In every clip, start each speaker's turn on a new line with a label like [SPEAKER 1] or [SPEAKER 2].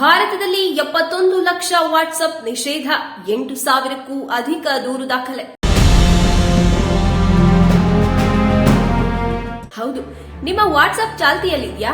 [SPEAKER 1] ಭಾರತದಲ್ಲಿ ಎಪ್ಪತ್ತೊಂದು ಲಕ್ಷ ವಾಟ್ಸ್ಆಪ್ ನಿಷೇಧ, ಎಂಟು ಸಾವಿರಕ್ಕೂ ಅಧಿಕ ದೂರು ದಾಖಲೆ. ಹೌದು, ನಿಮ್ಮ ವಾಟ್ಸ್ಆಪ್ ಚಾಲ್ತಿಯಲ್ಲಿದ್ಯಾ?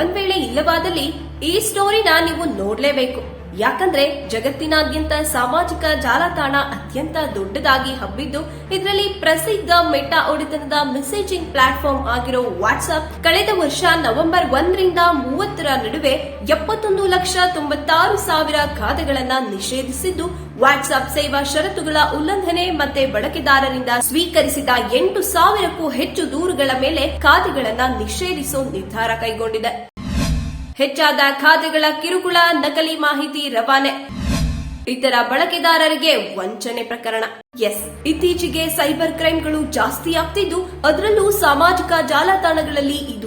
[SPEAKER 1] ಒಂದ್ ವೇಳೆ ಇಲ್ಲವಾದಲ್ಲಿ ಈ ಸ್ಟೋರಿನ ನೀವು ನೋಡ್ಲೇಬೇಕು. ಯಾಕಂದ್ರೆ ಜಗತ್ತಿನಾದ್ಯಂತ ಸಾಮಾಜಿಕ ಜಾಲತಾಣ ಅತ್ಯಂತ ದೊಡ್ಡದಾಗಿ ಹಬ್ಬಿದ್ದು, ಇದರಲ್ಲಿ ಪ್ರಸಿದ್ಧ ಮೆಟಾ ಒಡೆತನದ ಮೆಸೇಜಿಂಗ್ ಪ್ಲಾಟ್ಫಾರ್ಮ್ ಆಗಿರೋ ವಾಟ್ಸ್ಆಪ್ ಕಳೆದ ವರ್ಷ ನವೆಂಬರ್ ಒಂದರಿಂದ ಮೂವತ್ತರ ನಡುವೆ ಎಪ್ಪತ್ತೊಂದು ಲಕ್ಷ ತೊಂಬತ್ತಾರು ಸಾವಿರ ಖಾತೆಗಳನ್ನ ನಿಷೇಧಿಸಿದ್ದು, ವಾಟ್ಸ್ಆಪ್ ಸೇವಾ ಷರತ್ತುಗಳ ಉಲ್ಲಂಘನೆ ಮತ್ತೆ ಬಳಕೆದಾರರಿಂದ ಸ್ವೀಕರಿಸಿದ ಎಂಟು ಸಾವಿರಕ್ಕೂ ಹೆಚ್ಚು ದೂರುಗಳ ಮೇಲೆ ಖಾತೆಗಳನ್ನ ನಿಷೇಧಿಸೋ ನಿರ್ಧಾರ ಕೈಗೊಂಡಿದೆ. ಹೆಚ್ಚಾದ ಖಾತೆಗಳ ಕಿರುಕುಳ, ನಕಲಿ ಮಾಹಿತಿ ರವಾನೆ. ಇತರ ಬಳಕೆದಾರರಿಗೆ ವಂಚನೆ ಪ್ರಕರಣ. ಎಸ್, ಇತ್ತೀಚೆಗೆ ಸೈಬರ್ ಕ್ರೈಮ್ಗಳು ಜಾಸ್ತಿ ಆಗ್ತಿದ್ದು, ಅದರಲ್ಲೂ ಸಾಮಾಜಿಕ ಜಾಲತಾಣಗಳಲ್ಲಿ ಇದು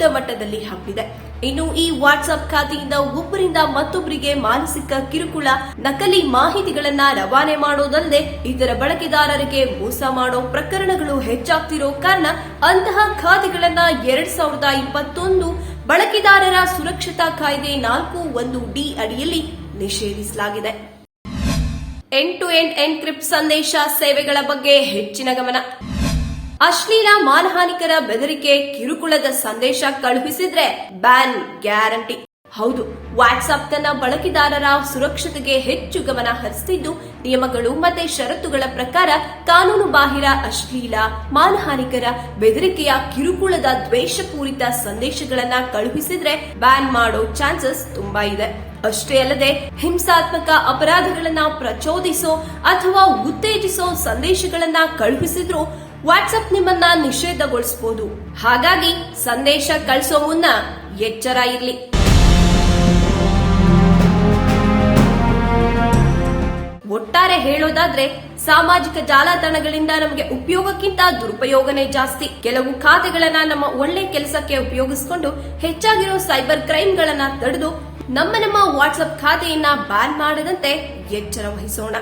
[SPEAKER 1] ದೊಡ್ಡ ಮಟ್ಟದಲ್ಲಿ ಹಬ್ಬಿದೆ. ಇನ್ನು ಈ ವಾಟ್ಸ್ಆಪ್ ಖಾತೆಯಿಂದ ಒಬ್ಬರಿಂದ ಮತ್ತೊಬ್ಬರಿಗೆ ಮಾನಸಿಕ ಕಿರುಕುಳ, ನಕಲಿ ಮಾಹಿತಿಗಳನ್ನ ರವಾನೆ ಮಾಡೋದಲ್ಲದೆ ಇತರ ಬಳಕೆದಾರರಿಗೆ ಮೋಸ ಮಾಡೋ ಪ್ರಕರಣಗಳು ಹೆಚ್ಚಾಗ್ತಿರೋ ಕಾರಣ ಅಂತಹ ಖಾತೆಗಳನ್ನ ಎರಡ್ ಸಾವಿರದ ಇಪ್ಪತ್ತೊಂದು ಬಳಕೆದಾರರ ಸುರಕ್ಷತಾ ಕಾಯ್ದೆ ನಾಲ್ಕು ಒಂದು ಡಿ ಅಡಿಯಲ್ಲಿ ನಿಷೇಧಿಸಲಾಗಿದೆ. ಎಂಡ್ ಟು ಎಂಡ್ ಎನ್ಕ್ರಿಪ್ಟ್ ಸಂದೇಶ ಸೇವೆಗಳ ಬಗ್ಗೆ ಹೆಚ್ಚಿನ ಗಮನ. ಅಶ್ಲೀಲ ಮಾನಹಾನಿಕರ ಬೆದರಿಕೆ ಕಿರುಕುಳದ ಸಂದೇಶ ಕಳುಹಿಸಿದ್ರೆ ಬ್ಯಾನ್ ಗ್ಯಾರಂಟಿ. ಹೌದು ವಾಟ್ಸ್ಆಪ್ ತನ್ನ ಬಳಕೆದಾರರ ಸುರಕ್ಷತೆಗೆ ಹೆಚ್ಚು ಗಮನ ಹರಿಸುತ್ತಿದ್ದು ನಿಯಮಗಳು ಮತ್ತೆ ಷರತ್ತುಗಳ ಪ್ರಕಾರ ಕಾನೂನು ಬಾಹಿರ ಅಶ್ಲೀಲ ಮಾನಹಾನಿಕರ ಬೆದರಿಕೆಯ ಕಿರುಕುಳದ ದ್ವೇಷಪೂರಿತ ಸಂದೇಶಗಳನ್ನ ಕಳುಹಿಸಿದ್ರೆ ಬ್ಯಾನ್ ಮಾಡೋ ಚಾನ್ಸಸ್ ತುಂಬಾ ಇದೆ. ಅಷ್ಟೇ ಅಲ್ಲದೆ, ಹಿಂಸಾತ್ಮಕ ಅಪರಾಧಗಳನ್ನ ಪ್ರಚೋದಿಸೋ ಅಥವಾ ಉತ್ತೇಜಿಸೋ ಸಂದೇಶಗಳನ್ನ ಕಳುಹಿಸಿದ್ರು ವಾಟ್ಸ್ಆಪ್ ನಿಮ್ಮನ್ನ ನಿಷೇಧಗೊಳಿಸಬಹುದು ಹಾಗಾಗಿ ಸಂದೇಶ ಕಳಿಸೋ ಮುನ್ನ ಎಚ್ಚರ ಇರಲಿ. ಒಟ್ಟಾರೆ ಹೇಳೋದಾದ್ರೆ ಸಾಮಾಜಿಕ ಜಾಲತಾಣಗಳಿಂದ ನಮಗೆ ಉಪಯೋಗಕ್ಕಿಂತ ದುರುಪಯೋಗನೇ ಜಾಸ್ತಿ. ಕೆಲವು ಖಾತೆಗಳನ್ನ ನಮ್ಮ ಒಳ್ಳೆ ಕೆಲಸಕ್ಕೆ ಉಪಯೋಗಿಸಿಕೊಂಡು ಹೆಚ್ಚಾಗಿರೋ ಸೈಬರ್ ಕ್ರೈಮ್ಗಳನ್ನ ತಡೆದು ನಮ್ಮ ನಮ್ಮ ವಾಟ್ಸ್ಆಪ್ ಖಾತೆಯನ್ನ ಬ್ಯಾನ್ ಮಾಡದಂತೆ ಎಚ್ಚರ ವಹಿಸೋಣ.